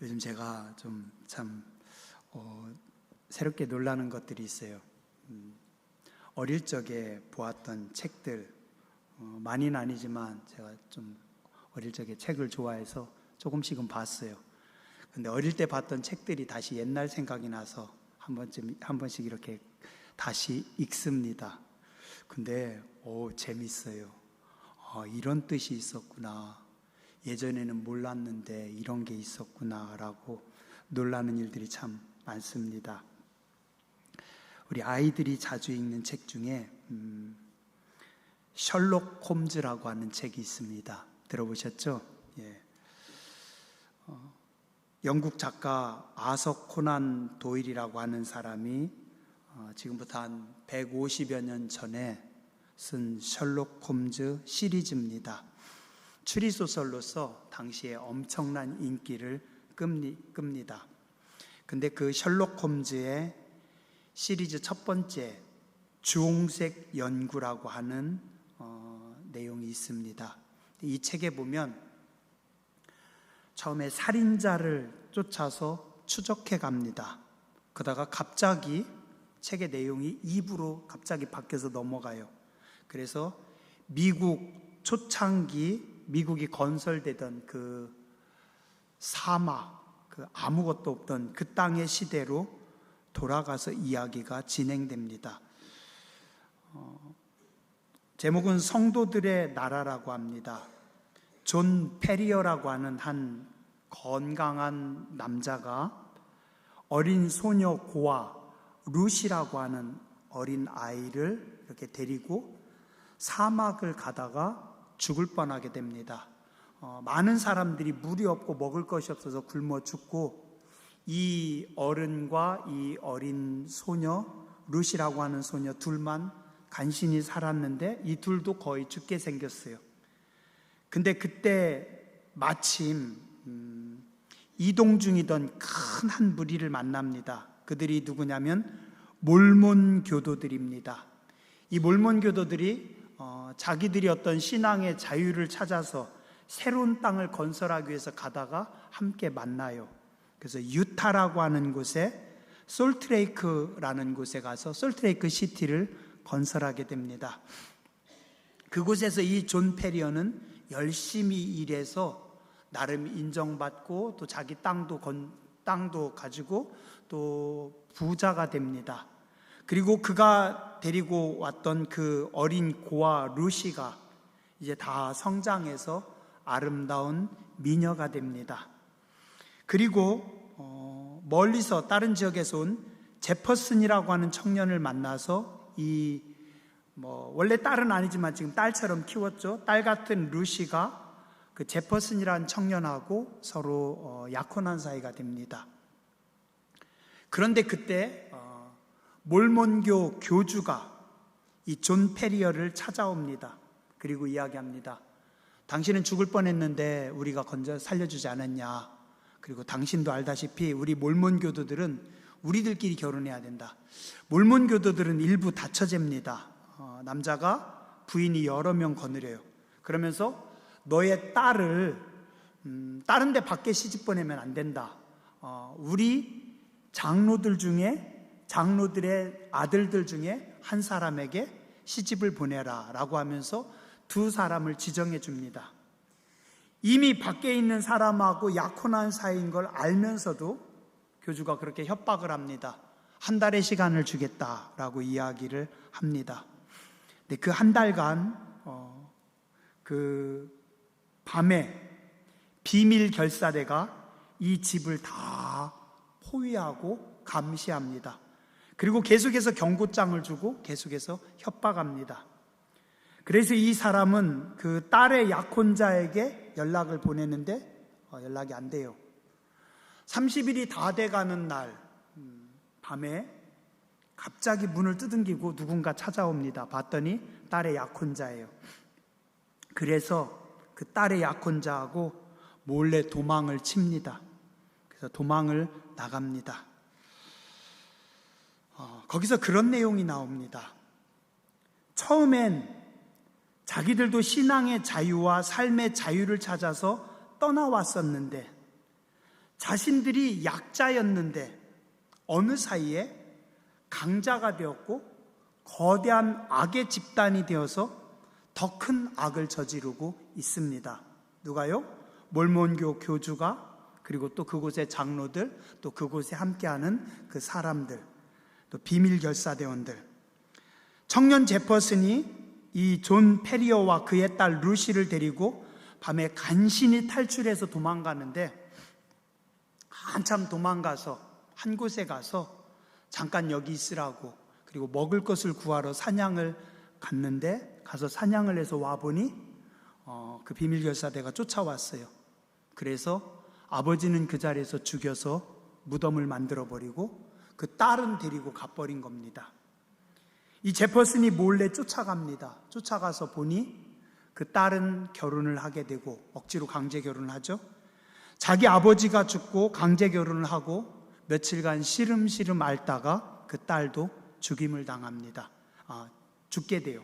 요즘 제가 좀참 어, 새롭게 놀라는 것들이 있어요. 음, 어릴 적에 보았던 책들 어, 많이는 아니지만 제가 좀 어릴 적에 책을 좋아해서 조금씩은 봤어요. 근데 어릴 때 봤던 책들이 다시 옛날 생각이 나서 한 번쯤 한 번씩 이렇게 다시 읽습니다. 근데 오 재밌어요. 아, 이런 뜻이 있었구나. 예전에는 몰랐는데 이런 게 있었구나라고 놀라는 일들이 참 많습니다. 우리 아이들이 자주 읽는 책 중에 음, 셜록 홈즈라고 하는 책이 있습니다. 들어보셨죠? 예. 어, 영국 작가 아서 코난 도일이라고 하는 사람이 어, 지금부터 한 150여 년 전에 쓴 셜록 홈즈 시리즈입니다. 추리 소설로서 당시에 엄청난 인기를 끕니, 끕니다. 근데 그 셜록 홈즈의 시리즈 첫 번째 주홍색 연구라고 하는 어, 내용이 있습니다. 이 책에 보면 처음에 살인자를 쫓아서 추적해 갑니다. 그러다가 갑자기 책의 내용이 입으로 갑자기 바뀌어서 넘어가요. 그래서 미국 초창기 미국이 건설되던 그 사막, 그 아무것도 없던 그 땅의 시대로 돌아가서 이야기가 진행됩니다. 어, 제목은 성도들의 나라라고 합니다. 존 페리어라고 하는 한 건강한 남자가 어린 소녀 고아 루시라고 하는 어린 아이를 이렇게 데리고 사막을 가다가 죽을 뻔하게 됩니다. 어, 많은 사람들이 물이 없고 먹을 것이 없어서 굶어 죽고 이 어른과 이 어린 소녀 루시라고 하는 소녀 둘만 간신히 살았는데 이 둘도 거의 죽게 생겼어요. 근데 그때 마침 음, 이동 중이던 큰 한 무리를 만납니다. 그들이 누구냐면 몰몬 교도들입니다. 이 몰몬 교도들이 어, 자기들이 어떤 신앙의 자유를 찾아서 새로운 땅을 건설하기 위해서 가다가 함께 만나요. 그래서 유타라고 하는 곳에 솔트레이크라는 곳에 가서 솔트레이크 시티를 건설하게 됩니다. 그곳에서 이 존 페리어는 열심히 일해서 나름 인정받고 또 자기 땅도 건, 땅도 가지고 또 부자가 됩니다. 그리고 그가 데리고 왔던 그 어린 고아 루시가 이제 다 성장해서 아름다운 미녀가 됩니다. 그리고 어, 멀리서 다른 지역에서 온 제퍼슨이라고 하는 청년을 만나서 이 뭐 원래 딸은 아니지만 지금 딸처럼 키웠죠. 딸 같은 루시가 그 제퍼슨이라는 청년하고 서로 어, 약혼한 사이가 됩니다. 그런데 그때 어, 몰몬교 교주가 이 존 페리어를 찾아옵니다. 그리고 이야기합니다. 당신은 죽을 뻔했는데 우리가 건져 살려주지 않았냐. 그리고 당신도 알다시피 우리 몰몬 교도들은 우리들끼리 결혼해야 된다. 몰몬 교도들은 일부 다처제입니다. 어, 남자가 부인이 여러 명 거느려요. 그러면서 너의 딸을 음, 다른 데 밖에 시집 보내면 안 된다. 어, 우리 장로들 중에 장로들의 아들들 중에 한 사람에게 시집을 보내라 라고 하면서 두 사람을 지정해 줍니다. 이미 밖에 있는 사람하고 약혼한 사이인 걸 알면서도 교주가 그렇게 협박을 합니다. 한 달의 시간을 주겠다라고 이야기를 합니다. 그한 달간 어, 그 밤에 비밀 결사대가 이 집을 다 포위하고 감시합니다. 그리고 계속해서 경고장을 주고 계속해서 협박합니다. 그래서 이 사람은 그 딸의 약혼자에게 연락을 보냈는데 어, 연락이 안 돼요. 30일이 다 돼가는 날 음, 밤에 갑자기 문을 두둥기고 누군가 찾아옵니다. 봤더니 딸의 약혼자예요. 그래서 그 딸의 약혼자하고 몰래 도망을 칩니다. 그래서 도망을 나갑니다. 어, 거기서 그런 내용이 나옵니다. 처음엔 자기들도 신앙의 자유와 삶의 자유를 찾아서 떠나왔었는데 자신들이 약자였는데 어느 사이에 강자가 되었고 거대한 악의 집단이 되어서 더 큰 악을 저지르고 있습니다. 누가요? 몰몬교 교주가 그리고 또 그곳의 장로들 또 그곳에 함께하는 그 사람들 또 비밀 결사대원들 청년 제퍼슨이 이 존 페리어와 그의 딸 루시를 데리고 밤에 간신히 탈출해서 도망가는데 한참 도망가서 한 곳에 가서 잠깐 여기 있으라고 그리고 먹을 것을 구하러 사냥을 갔는데 가서 사냥을 해서 와 보니 어, 그 비밀 결사대가 쫓아왔어요. 그래서 아버지는 그 자리에서 죽여서 무덤을 만들어 버리고 그 딸은 데리고 가버린 겁니다. 이 제퍼슨이 몰래 쫓아갑니다. 쫓아가서 보니 그 딸은 결혼을 하게 되고 억지로 강제 결혼을 하죠. 자기 아버지가 죽고 강제 결혼을 하고 며칠간 시름시름 앓다가 그 딸도 죽임을 당합니다. 아, 죽게 돼요.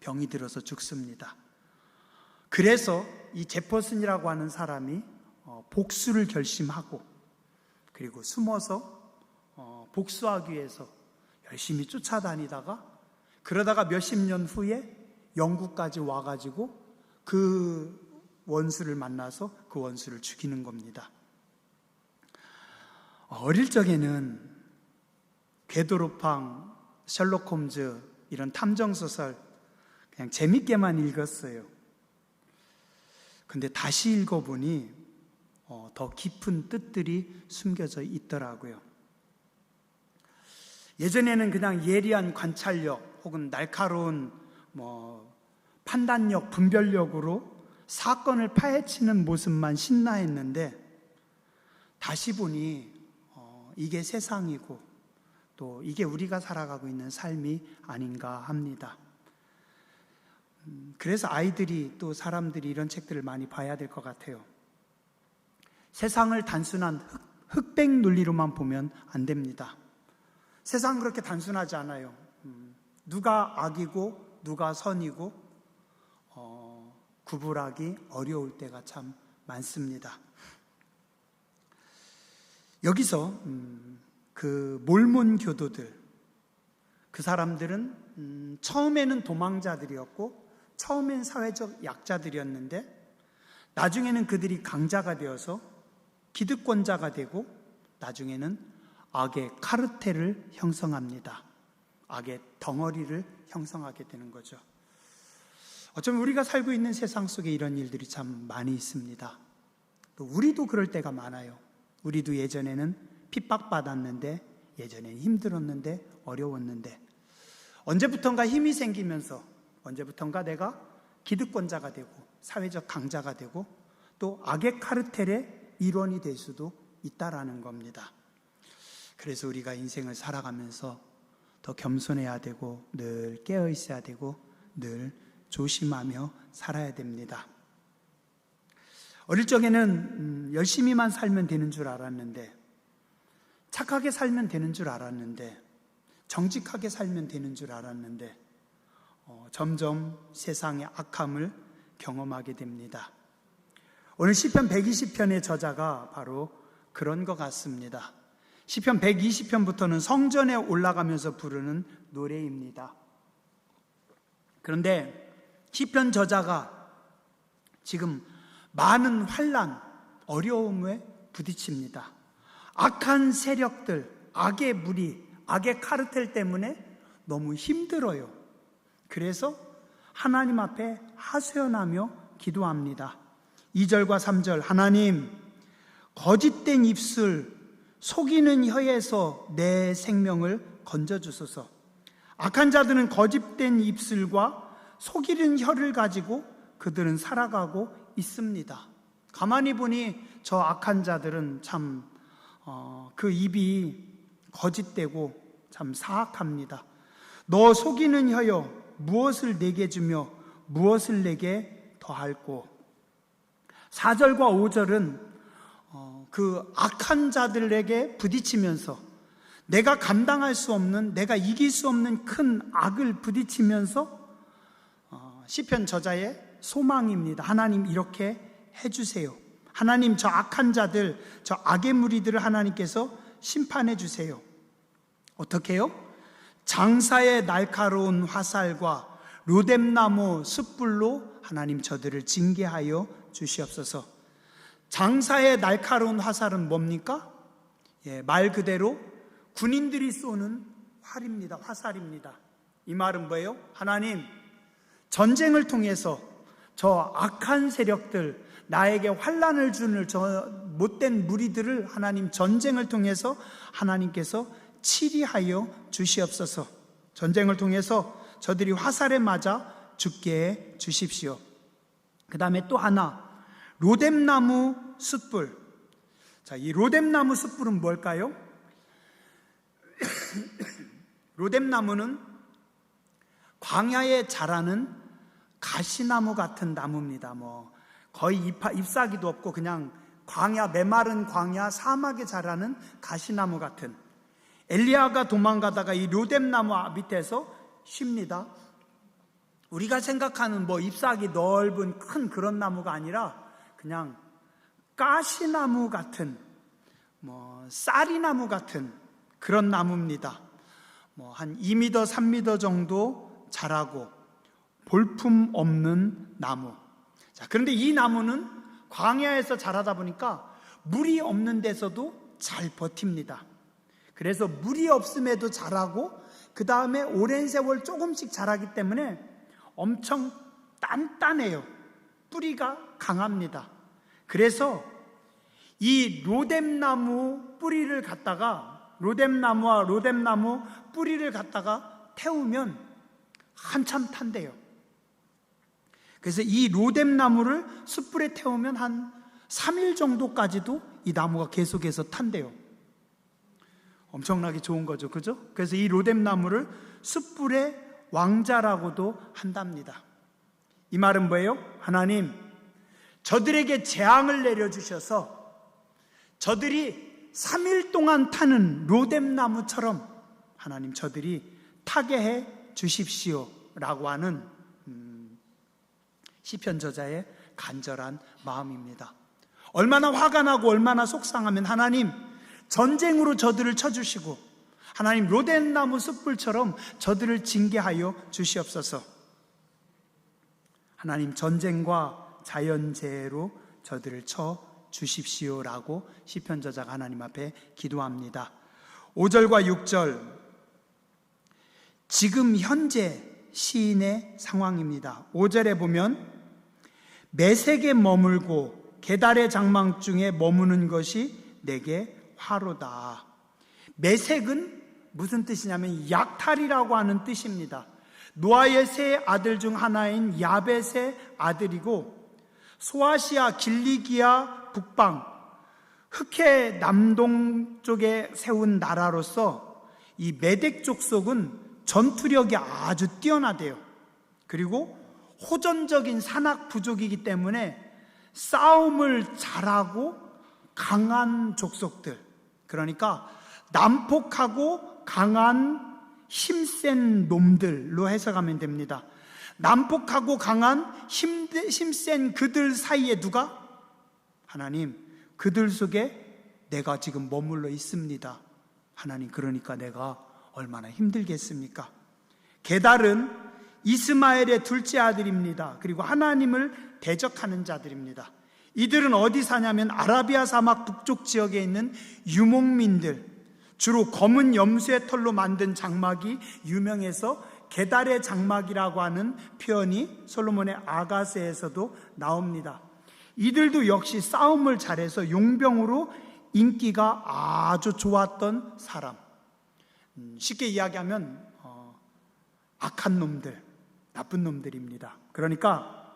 병이 들어서 죽습니다. 그래서 이 제퍼슨이라고 하는 사람이 어, 복수를 결심하고 그리고 숨어서 어, 복수하기 위해서 열심히 쫓아다니다가 그러다가 몇십 년 후에 영국까지 와가지고 그 원수를 만나서 그 원수를 죽이는 겁니다. 어릴 적에는 궤도로팡, 셜록 홈즈 이런 탐정 소설 그냥 재밌게만 읽었어요. 근데 다시 읽어보니 어, 더 깊은 뜻들이 숨겨져 있더라고요. 예전에는 그냥 예리한 관찰력 혹은 날카로운 뭐 판단력, 분별력으로 사건을 파헤치는 모습만 신나했는데 다시 보니 어, 이게 세상이고 또 이게 우리가 살아가고 있는 삶이 아닌가 합니다. 음, 그래서 아이들이 또 사람들이 이런 책들을 많이 봐야 될 것 같아요. 세상을 단순한 흑, 흑백 논리로만 보면 안 됩니다. 세상은 그렇게 단순하지 않아요. 음, 누가 악이고 누가 선이고 어, 구분하기 어려울 때가 참 많습니다. 여기서 음, 그 몰몬 교도들 그 사람들은 음, 처음에는 도망자들이었고 처음엔 사회적 약자들이었는데 나중에는 그들이 강자가 되어서 기득권자가 되고 나중에는 악의 카르텔을 형성합니다. 악의 덩어리를 형성하게 되는 거죠. 어쩌면 우리가 살고 있는 세상 속에 이런 일들이 참 많이 있습니다. 또 우리도 그럴 때가 많아요. 우리도 예전에는 핍박받았는데, 예전에는 힘들었는데, 어려웠는데, 언제부턴가 힘이 생기면서, 언제부턴가 내가 기득권자가 되고, 사회적 강자가 되고, 또 악의 카르텔의 일원이 될 수도 있다라는 겁니다. 그래서 우리가 인생을 살아가면서 더 겸손해야 되고, 늘 깨어 있어야 되고, 늘 조심하며 살아야 됩니다. 어릴 적에는 음, 열심히만 살면 되는 줄 알았는데, 착하게 살면 되는 줄 알았는데, 정직하게 살면 되는 줄 알았는데, 어, 점점 세상의 악함을 경험하게 됩니다. 오늘 시편 120편의 저자가 바로 그런 것 같습니다. 시편 120편부터는 성전에 올라가면서 부르는 노래입니다. 그런데 시편 저자가 지금 많은 환란, 어려움에 부딪힙니다. 악한 세력들, 악의 무리, 악의 카르텔 때문에 너무 힘들어요. 그래서 하나님 앞에 하소연하며 기도합니다. 2절과 3절 하나님 거짓된 입술 속이는 혀에서 내 생명을 건져 주소서. 악한 자들은 거짓된 입술과 속이는 혀를 가지고 그들은 살아가고 있습니다. 가만히 보니 저 악한 자들은 참그 어, 그 입이 거짓되고 참 사악합니다. 너 속이는 혀여 무엇을 내게 주며 무엇을 내게 더할꼬 4절과 5절은 어, 그 악한 자들에게 부딪히면서 내가 감당할 수 없는 내가 이길 수 없는 큰 악을 부딪히면서 어, 시편 저자의 소망입니다. 하나님 이렇게 해주세요. 하나님 저 악한 자들, 저 악의 무리들을 하나님께서 심판해 주세요. 어떻게 해요? 장사의 날카로운 화살과 로뎀나무 숯불로 하나님 저들을 징계하여 주시옵소서. 장사의 날카로운 화살은 뭡니까? 예, 말 그대로 군인들이 쏘는 활입니다. 화살입니다. 이 말은 뭐예요? 하나님, 전쟁을 통해서 저 악한 세력들, 나에게 환란을 주는 저 못된 무리들을 하나님 전쟁을 통해서 하나님께서 치리하여 주시옵소서. 전쟁을 통해서 저들이 화살에 맞아 죽게 해 주십시오. 그 다음에 또 하나, 로뎀나무 숯불. 자, 이 로뎀나무 숯불은 뭘까요? 로뎀나무는 광야에 자라는 가시나무 같은 나무입니다. 뭐 거의 잎, 잎사귀도 없고 그냥 광야 메마른 광야 사막에 자라는 가시나무 같은 엘리야가 도망가다가 이 로뎀나무 밑에서 쉽니다. 우리가 생각하는 뭐 잎사귀 넓은 큰 그런 나무가 아니라 그냥 가시나무 같은 뭐 쌀이나무 같은 그런 나무입니다. 뭐 한 2m, 3m 정도 자라고 볼품 없는 나무. 자, 그런데 이 나무는 광야에서 자라다 보니까 물이 없는 데서도 잘 버팁니다. 그래서 물이 없음에도 자라고 그 다음에 오랜 세월 조금씩 자라기 때문에 엄청 단단해요. 뿌리가 강합니다. 그래서 이 로뎀나무 뿌리를 갖다가 로뎀나무와 로뎀나무 뿌리를 갖다가 태우면 한참 탄대요. 그래서 이 로뎀나무를 숯불에 태우면 한 3일 정도까지도 이 나무가 계속해서 탄대요. 엄청나게 좋은 거죠. 그죠? 그래서 이 로뎀나무를 숯불의 왕자라고도 한답니다. 이 말은 뭐예요? 하나님, 저들에게 재앙을 내려주셔서 저들이 3일 동안 타는 로뎀나무처럼 하나님 저들이 타게 해 주십시오. 라고 하는 음, 시편 저자의 간절한 마음입니다. 얼마나 화가 나고 얼마나 속상하면 하나님 전쟁으로 저들을 쳐주시고 하나님 로덴나무 숯불처럼 저들을 징계하여 주시옵소서. 하나님 전쟁과 자연재해로 저들을 쳐 주십시오라고 시편 저자가 하나님 앞에 기도합니다. 5절과 6절 지금 현재 시인의 상황입니다. 5절에 보면 매색에 머물고 계달의 장막 중에 머무는 것이 내게 화로다. 매색은 무슨 뜻이냐면 약탈이라고 하는 뜻입니다. 노아의 세 아들 중 하나인 야벳의 아들이고 소아시아 길리기아 북방 흑해 남동 쪽에 세운 나라로서 이 메덱 족속은 전투력이 아주 뛰어나대요. 그리고 호전적인 산악 부족이기 때문에 싸움을 잘하고 강한 족속들. 그러니까 난폭하고 강한 힘센 놈들로 해석하면 됩니다. 난폭하고 강한 힘, 힘센 그들 사이에 누가? 하나님, 그들 속에 내가 지금 머물러 있습니다. 하나님, 그러니까 내가 얼마나 힘들겠습니까? 게달은 이스마엘의 둘째 아들입니다. 그리고 하나님을 대적하는 자들입니다. 이들은 어디 사냐면 아라비아 사막 북쪽 지역에 있는 유목민들, 주로 검은 염소의 털로 만든 장막이 유명해서 게달의 장막이라고 하는 표현이 솔로몬의 아가세에서도 나옵니다. 이들도 역시 싸움을 잘해서 용병으로 인기가 아주 좋았던 사람. 음, 쉽게 이야기하면 어, 악한 놈들, 나쁜 놈들입니다. 그러니까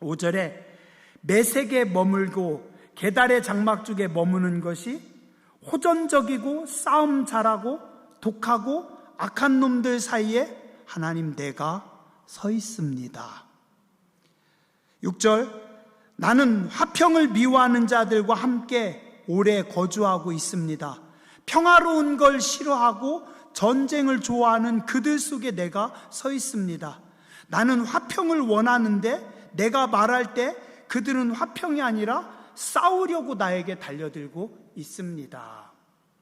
5절에 매색에 머물고 계달의 장막 쪽에 머무는 것이 호전적이고 싸움 잘하고 독하고 악한 놈들 사이에 하나님 내가 서 있습니다. 6절 나는 화평을 미워하는 자들과 함께 오래 거주하고 있습니다. 평화로운 걸 싫어하고 전쟁을 좋아하는 그들 속에 내가 서 있습니다. 나는 화평을 원하는데 내가 말할 때 그들은 화평이 아니라 싸우려고 나에게 달려들고 있습니다.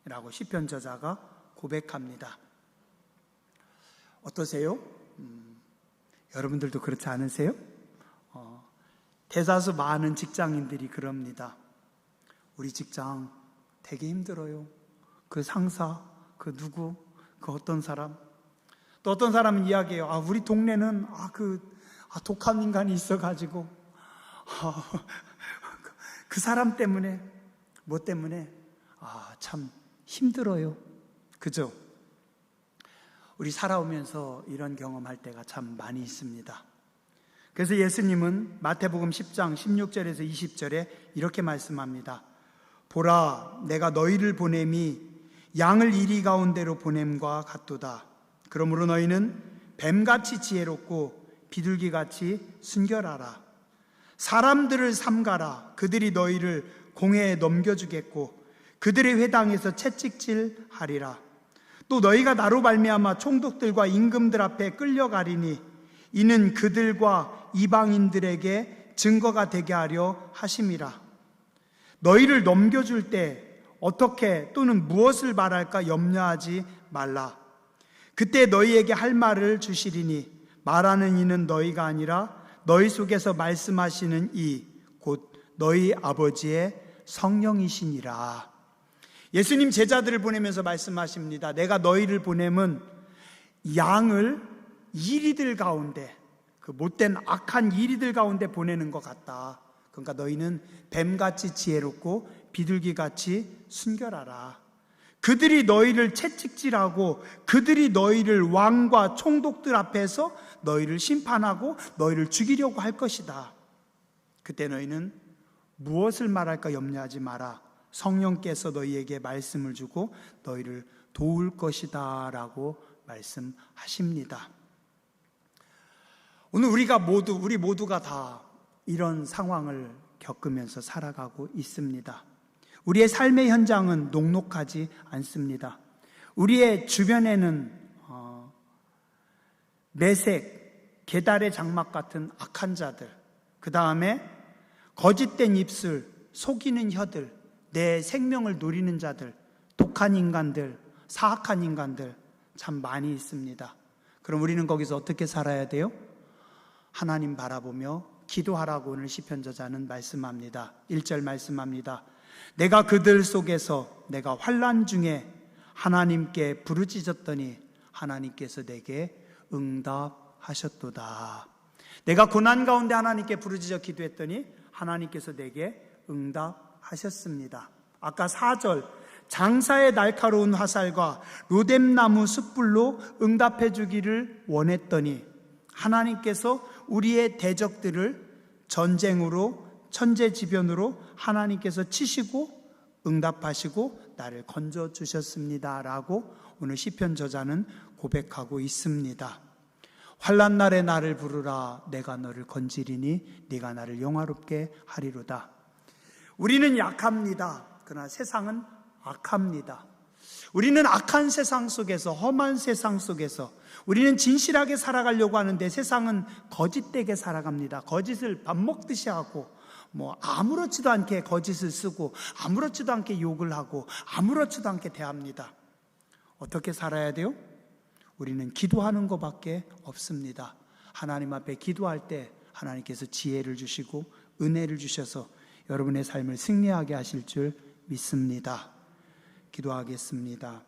라고 시편 저자가 고백합니다. 어떠세요? 음, 여러분들도 그렇지 않으세요? 어, 대다수 많은 직장인들이 그럽니다. 우리 직장 되게 힘들어요. 그 상사, 그 누구, 그 어떤 사람. 또 어떤 사람은 이야기해요. 아, 우리 동네는 아, 그 아, 독한 인간이 있어가지고 아, 그 사람 때문에 뭐 때문에 아, 참 힘들어요. 그죠? 우리 살아오면서 이런 경험할 때가 참 많이 있습니다. 그래서 예수님은 마태복음 10장 16절에서 20절에 이렇게 말씀합니다. 보라, 내가 너희를 보냄이 양을 이리 가운데로 보냄과 같도다. 그러므로 너희는 뱀같이 지혜롭고 비둘기같이 순결하라. 사람들을 삼가라. 그들이 너희를 공회에 넘겨주겠고 그들의 회당에서 채찍질 하리라. 또 너희가 나로 말미암아 총독들과 임금들 앞에 끌려가리니 이는 그들과 이방인들에게 증거가 되게 하려 하심이라. 너희를 넘겨줄 때 어떻게 또는 무엇을 말할까 염려하지 말라. 그때 너희에게 할 말을 주시리니 말하는 이는 너희가 아니라 너희 속에서 말씀하시는 이 곧 너희 아버지의 성령이시니라. 예수님 제자들을 보내면서 말씀하십니다. 내가 너희를 보내면 양을 이리들 가운데 그 못된 악한 이리들 가운데 보내는 것 같다. 그러니까 너희는 뱀같이 지혜롭고 비둘기같이 순결하라. 그들이 너희를 채찍질하고 그들이 너희를 왕과 총독들 앞에서 너희를 심판하고 너희를 죽이려고 할 것이다. 그때 너희는 무엇을 말할까 염려하지 마라. 성령께서 너희에게 말씀을 주고 너희를 도울 것이다. 라고 말씀하십니다. 오늘 우리가 모두, 우리 모두가 다 이런 상황을 겪으면서 살아가고 있습니다. 우리의 삶의 현장은 녹록하지 않습니다. 우리의 주변에는 어, 매색, 계달의 장막 같은 악한 자들, 그 다음에 거짓된 입술, 속이는 혀들, 내 생명을 노리는 자들, 독한 인간들, 사악한 인간들 참 많이 있습니다. 그럼 우리는 거기서 어떻게 살아야 돼요? 하나님 바라보며 기도하라고 오늘 시편 저자는 말씀합니다. 1절 말씀합니다. 내가 그들 속에서 내가 환란 중에 하나님께 부르짖었더니 하나님께서 내게 응답하셨도다. 내가 고난 가운데 하나님께 부르짖어 기도했더니 하나님께서 내게 응답 하셨습니다. 아까 4절 장사의 날카로운 화살과 로뎀나무 숯불로 응답해 주기를 원했더니 하나님께서 우리의 대적들을 전쟁으로 천재지변으로 하나님께서 치시고 응답하시고 나를 건져 주셨습니다라고 오늘 시편 저자는 고백하고 있습니다. 환난 날에 나를 부르라 내가 너를 건지리니 네가 나를 영화롭게 하리로다. 우리는 약합니다. 그러나 세상은 악합니다. 우리는 악한 세상 속에서 험한 세상 속에서 우리는 진실하게 살아가려고 하는데 세상은 거짓되게 살아갑니다. 거짓을 밥 먹듯이 하고 뭐 아무렇지도 않게 거짓을 쓰고 아무렇지도 않게 욕을 하고 아무렇지도 않게 대합니다. 어떻게 살아야 돼요? 우리는 기도하는 것밖에 없습니다. 하나님 앞에 기도할 때 하나님께서 지혜를 주시고 은혜를 주셔서 여러분의 삶을 승리하게 하실 줄 믿습니다. 기도하겠습니다.